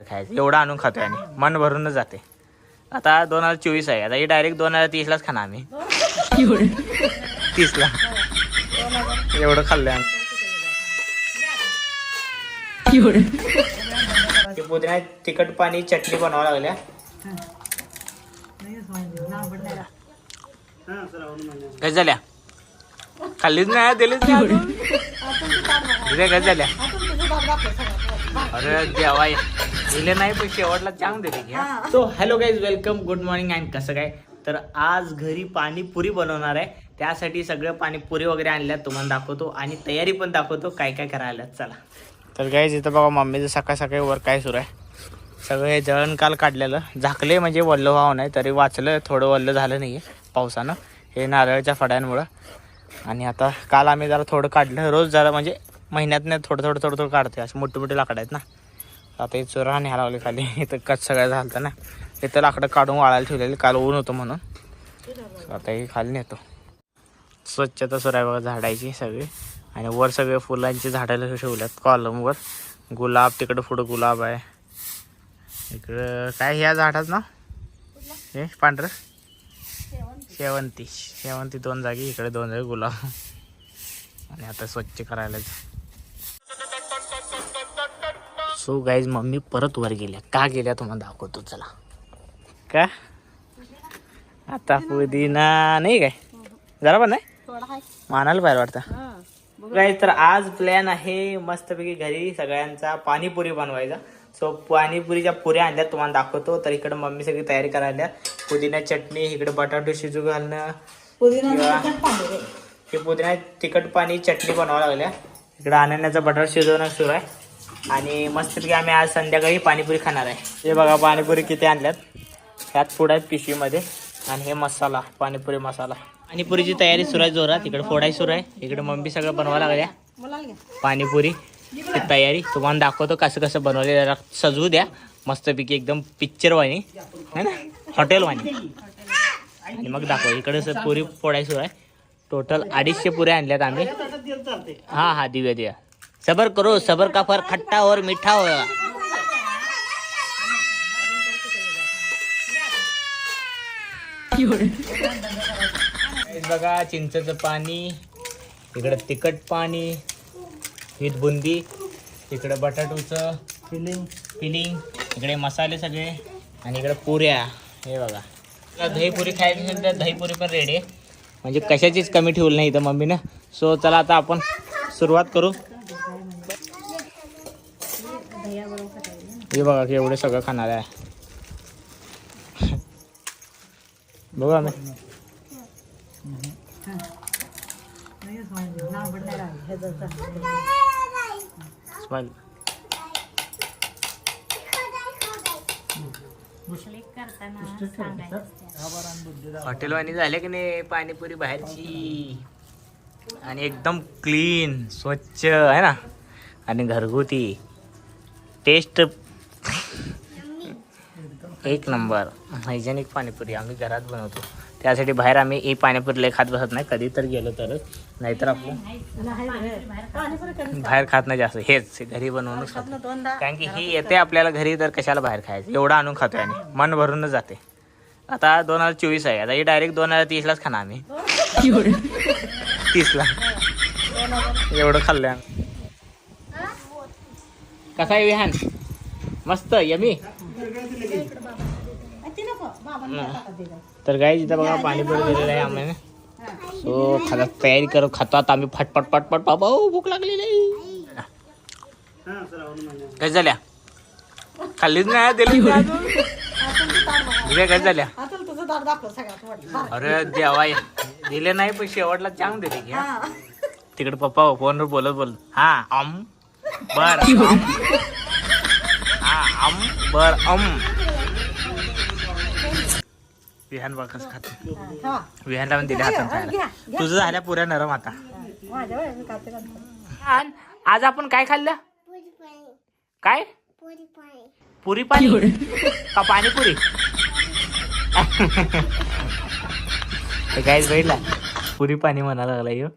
खायचं. एवढं आणून खातोय आणि मन भरूनच जाते. आता दोन हजार चोवीस आहे. आता ही डायरेक्ट दोन हजार तीसलाच खाणार आम्ही. तीसला. एवढं खाल्लंय आम्ही. ते पुदिना तिखट पाणी चटणी बनवावं लागल्या. कश झाल्या खाल्लीच नाही दिलीच नाही झाल्या? अरे देवा दिले नाही पण शेवटला चांग दिले की so hello guys welcome good morning and कसं काय? तर आज घरी पाणीपुरी बनवणार आहे. त्यासाठी सगळं पाणीपुरी वगैरे आणल्यात तुम्हाला दाखवतो. आणि तयारी पण दाखवतो काय काय करायला चला. तर गाईज इथं बघा मम्मीचं सकाळ सकाळी वर काय सुरू आहे. सगळं हे जळण काल काढलेलं. झाकले म्हणजे वल्ल व्हावं नाही तरी वाचलं थोडं वल्ल झालं नाही पावसानं. हे नारळाच्या फड्यांमुळं आणि आता काल आम्ही जरा थोडं काढलं. रोज जरा म्हणजे महिन्यातनं थोडं थोडं थोडं थोडं काढते असे मोठे मोठे लाकडं आहेत ना. आता हे चोरा न्यायला लावले खाली. इथं कच सगळं झालं ना. इथं लाकडं काढून वाळायला ठेवलेली. काल ऊन होतं म्हणून. आता हे खाली नेतो. स्वच्छता सुरू आहे बघा झाडायची सगळी. आणि वर सगळे फुलांची झाडं ठेवल्यात कॉलमवर गुलाब तिकडं पुढं गुलाब आहे. इकडं काय ह्या झाडात ना हे पांढरं? शेवंती. शेवंती दोन जागी इकडे दोन जागी गुलाब. आणि आता स्वच्छ करायला सो गाईज मम्मी परत वर गेल्या. का गेल्या तुम्हाला दाखवतो चला. का? आता पुदिना नाही काय? जरा पण नाही? मानायला पाहिजे वाटतं. काय तर आज प्लॅन आहे मस्तपैकी घरी सगळ्यांचा पाणीपुरी बनवायचा. सो पाणीपुरीच्या पुऱ्या आणल्या तुम्हाला दाखवतो. तर इकडे मम्मी सगळी तयारी करायला पुदिना चटणी इकडे बटाटो शिजू घालणं किंवा हे पुदिना तिखट पाणी चटणी बनवावं लागल्या. इकडे आणण्याचा बटाटा शिजवणं सुरू आहे. आणि मस्तपैकी आम्ही आज संध्याकाळी पाणीपुरी खाणार आहे. हे बघा पाणीपुरी किती आणल्यात. ह्यात पुढे आहेत पिशवीमध्ये. आणि हे मसाला पाणीपुरी मसाला. पाणीपुरीची तयारी सुरू आहे जोरात. इकडे फोडाई सुरू आहे. इकडे मम्मी सगळं बनवायला लागल्या. पाणीपुरी ची तयारी. तुम्हाला दाखवतो कसं कसं बनवले जरा सजवू द्या. मस्तपैकी एकदम पिक्चर वाणी. है ना? हॉटेल वाणी. आणि मग दाखव. इकडे सर पुरी सुरू आहे. टोटल अडीचशे पुऱ्या आणल्यात आम्ही. हा हा दिव्या दिव्या. सबर करो सबर का फर खट्टा और मीठा हो. बघा चिंचेचं पाणी इकडं तिखट पाणी हीत बुंदी इकडं बटाटूचं फिलिंग फिलिंग इकडे मसाले सगळे आणि इकडे पुऱ्या हे बघा. आता दहीपुरी खायची असेल तर दहीपुरी पण रेडी आहे म्हणजे कशाचीच कमी ठेवली नाही इथं मम्मीनं. सो चला आता आपण सुरुवात करू. हे बघा की एवढे सगळं खाणार आहे. बघा मी स्माईल हॉटेलवाणी झाले की नाही? पाणीपुरी बाहेरची. आणि एकदम क्लीन स्वच्छ आहे ना? आणि घरगुती. टेस्ट एक नंबर. हायजेनिक पाणीपुरी आम्ही घरात बनवतो. त्यासाठी बाहेर आम्ही ही पाणीपुरी लय खात बसत नाही. कधी तर गेलो तरच. नाहीतर आपलं बाहेर खात नाही जास्त. हेच घरी बनवूनच खातो. कारण की ही येते आपल्याला घरी तर कशाला बाहेर खायचं? एवढं आणून खातोय आणि मन भरूनच जाते. आता दोन हजार चोवीस आहे. आता ही डायरेक्ट दोन हजार तीसलाच खाणार आम्ही. तीसला एवढं खाल्लं कसा आहे विहान? मस्त. यमी? तर काय तिथं बघा पाणीपुरी दिलेलं आहे आम्हाला सो खाता तयारी करत खातो आता आम्ही फटफट पटपट बाबा ओ, भूक लागली नाही काय झाल्या. खाल्लीच नाही दिली काय झाल्या. अरे देवा दिले नाही पण शेवटला चांग दिली हा. तिकडे पप्पा फोनवर बोलत बोलत हा अम बर अम. हा अम बर अम. विहान बघ कसं खात. विहानला पण दिले हातात खायला. तुझं झाल्या पुऱ्या नरम आता. आज आपण काय खाल्लं? काय? पुरी पाणी का पाणीपुरी? काहीच भेटला पुरी पाणी म्हणायला लागला ह्यो.